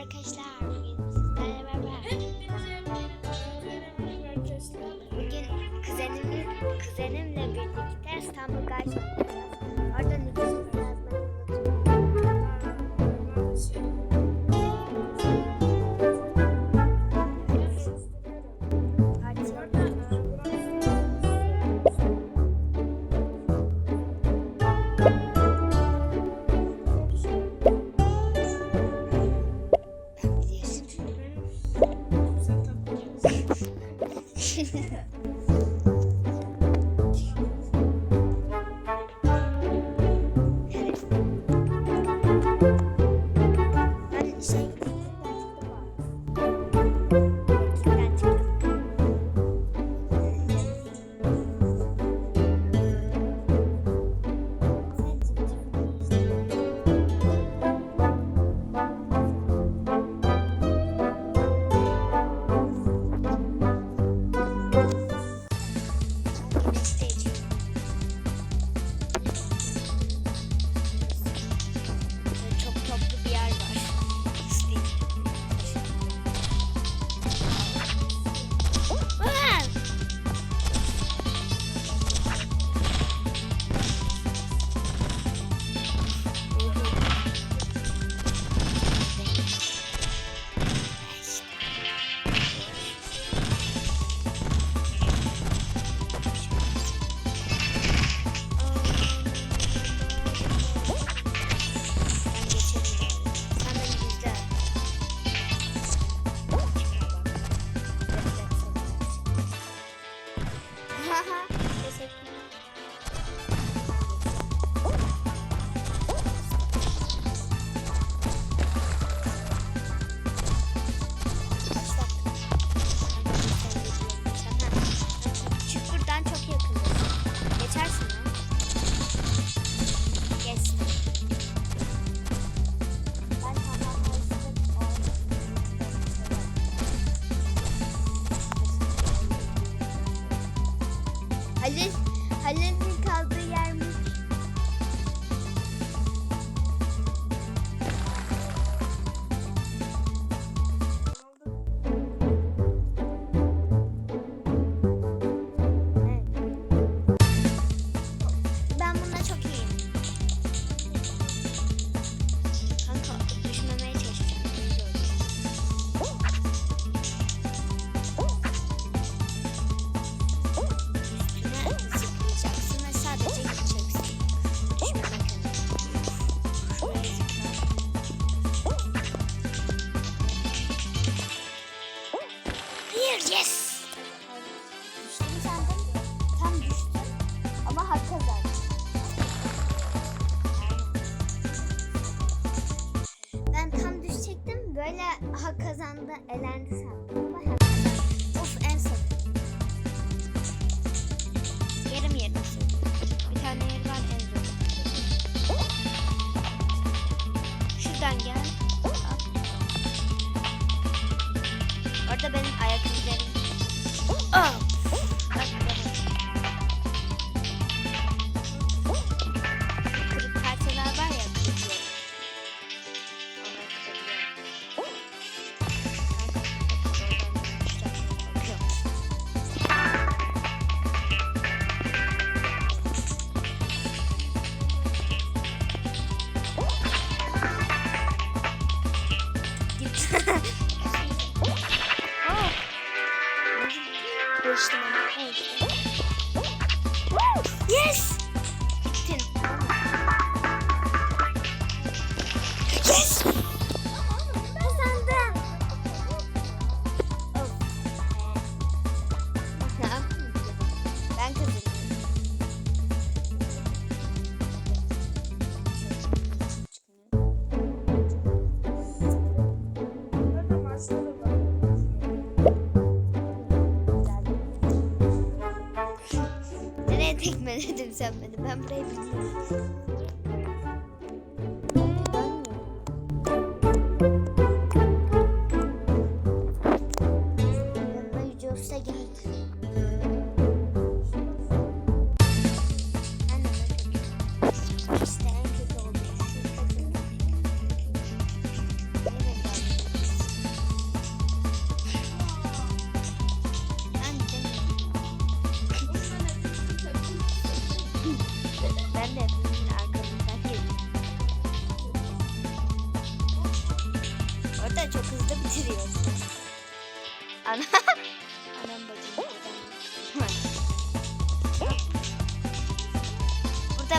arkadaşlar. Bugün sizlerle beraber. Bugün kuzenim, kuzenimle birlikte İstanbul Gazi Halil, Halil'in kaldığı yer mi? oh.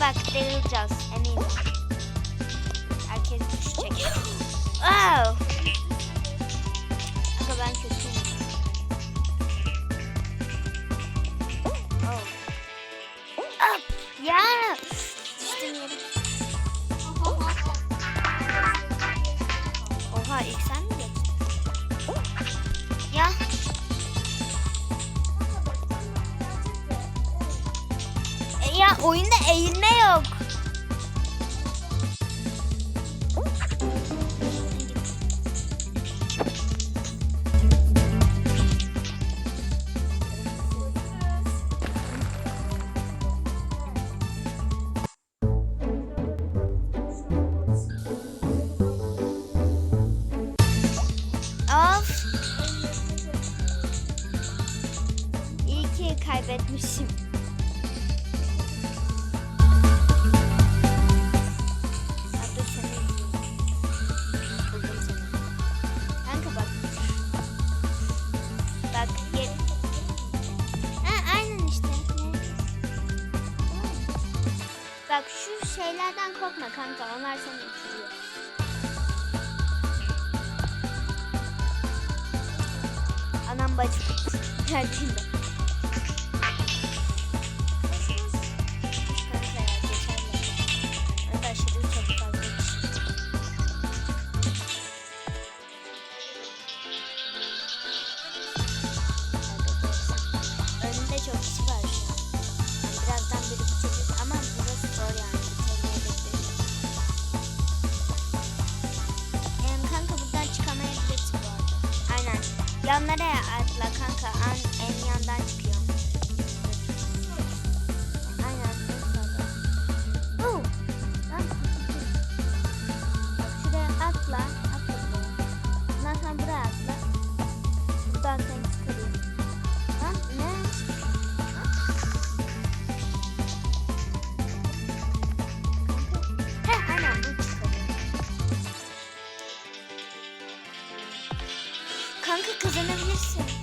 I can't Herkes düşecek. oh! şeylerden korkma kanka onlar seni uçuruyor. Anam bacım. Geldiğinde. kameraya atla kanka. Anne. belki kazanabilirsin.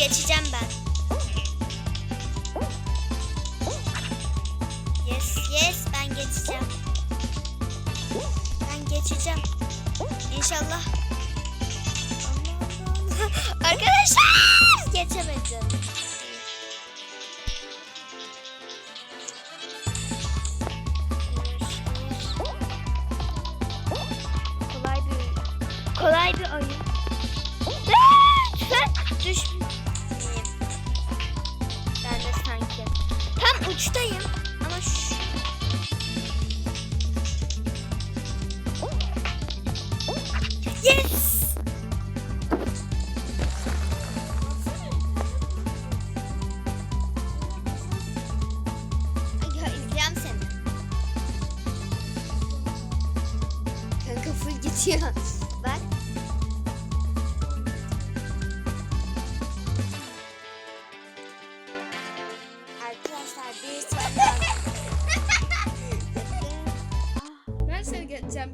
geçeceğim ben. Yes yes ben geçeceğim. Ben geçeceğim. İnşallah. Arkadaşlar geçemedim. Kolay bir oyun. Sen düş. Встаем. ben seni gonna get geçeceğim.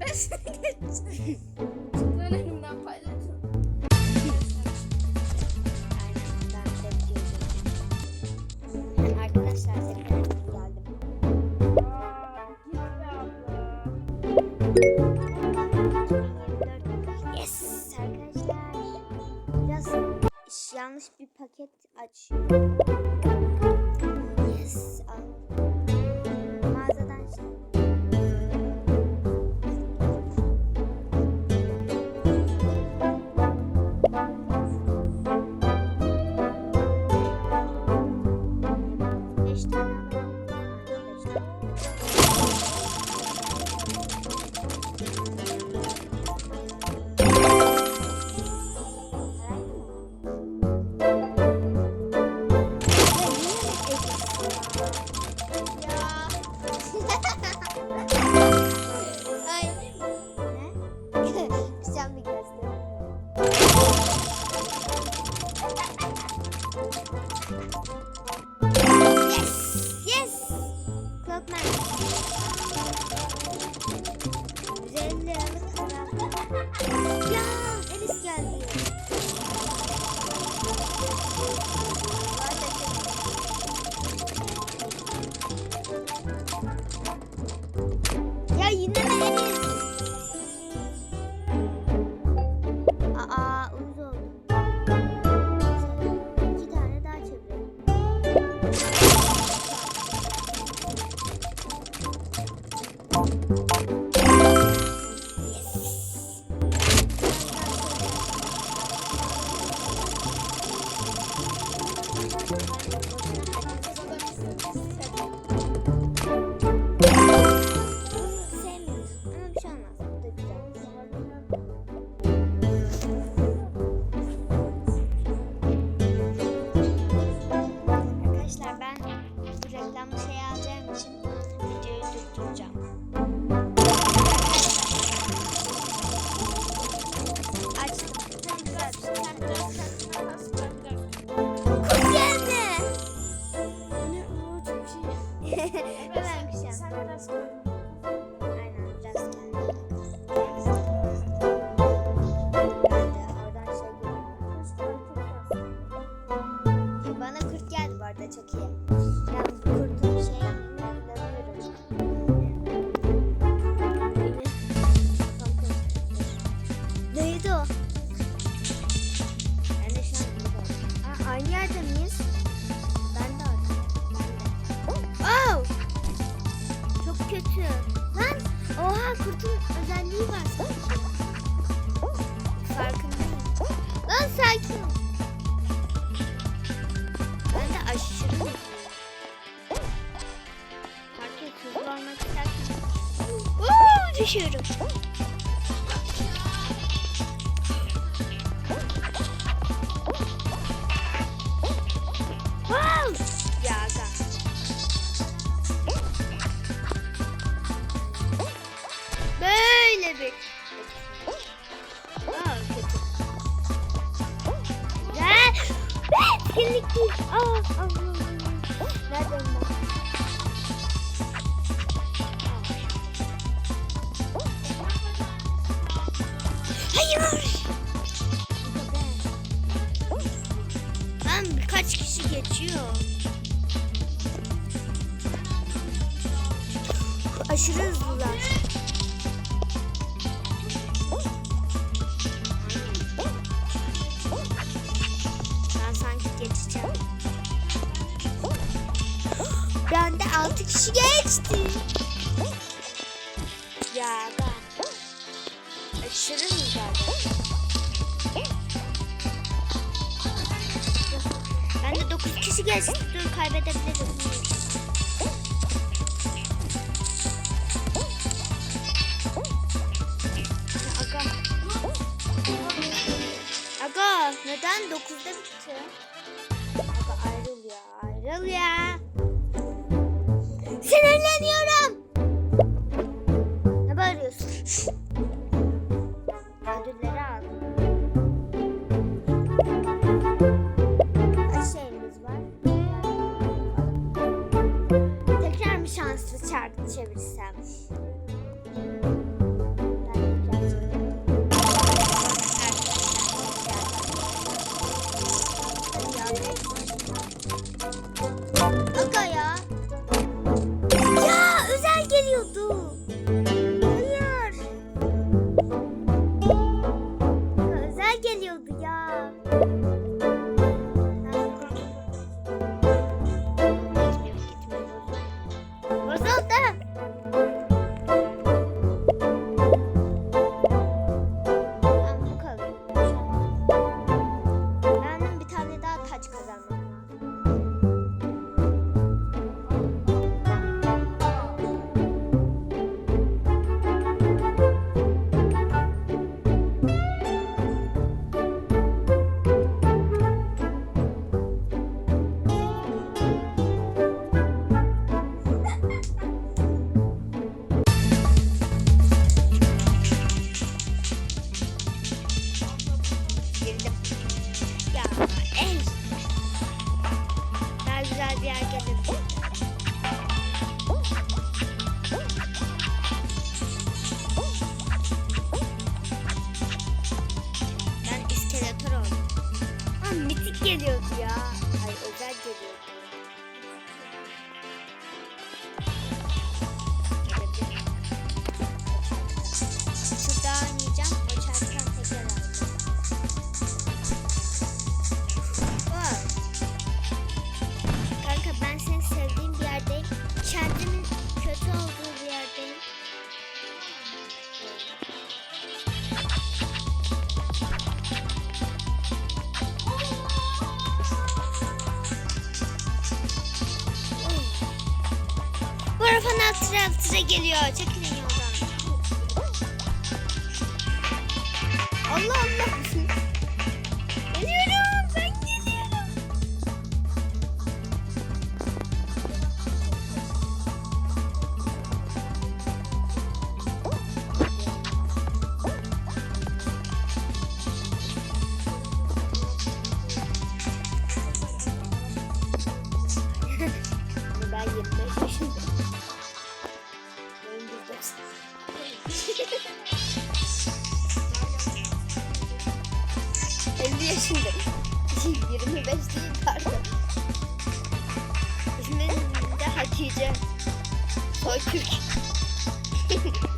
you aynı yerde miyiz? Ben de artık. Oh! Çok kötü. Lan! Oha kurtun özelliği var. Farkındayım. Lan sakin. Ben de aşırı. Fark et hızlı olmak isterken. Düşüyorum. kişi geçti. Ya ben. Açırır mı zaten? Ben de dokuz kişi geçti. Dur kaybedebilirim. Aga. Aga neden dokuzda bitti? Aga ayrıl ya ayrıl ya. Sinirleniyorum. Ne bağırıyorsun? Allah Allah. değil 25 değil pardon. İsmim de Hatice. Soy Türk.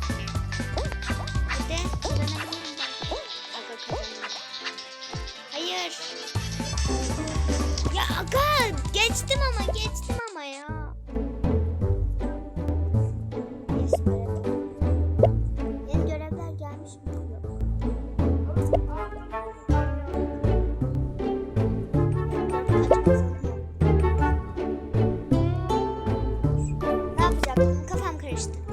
Christ.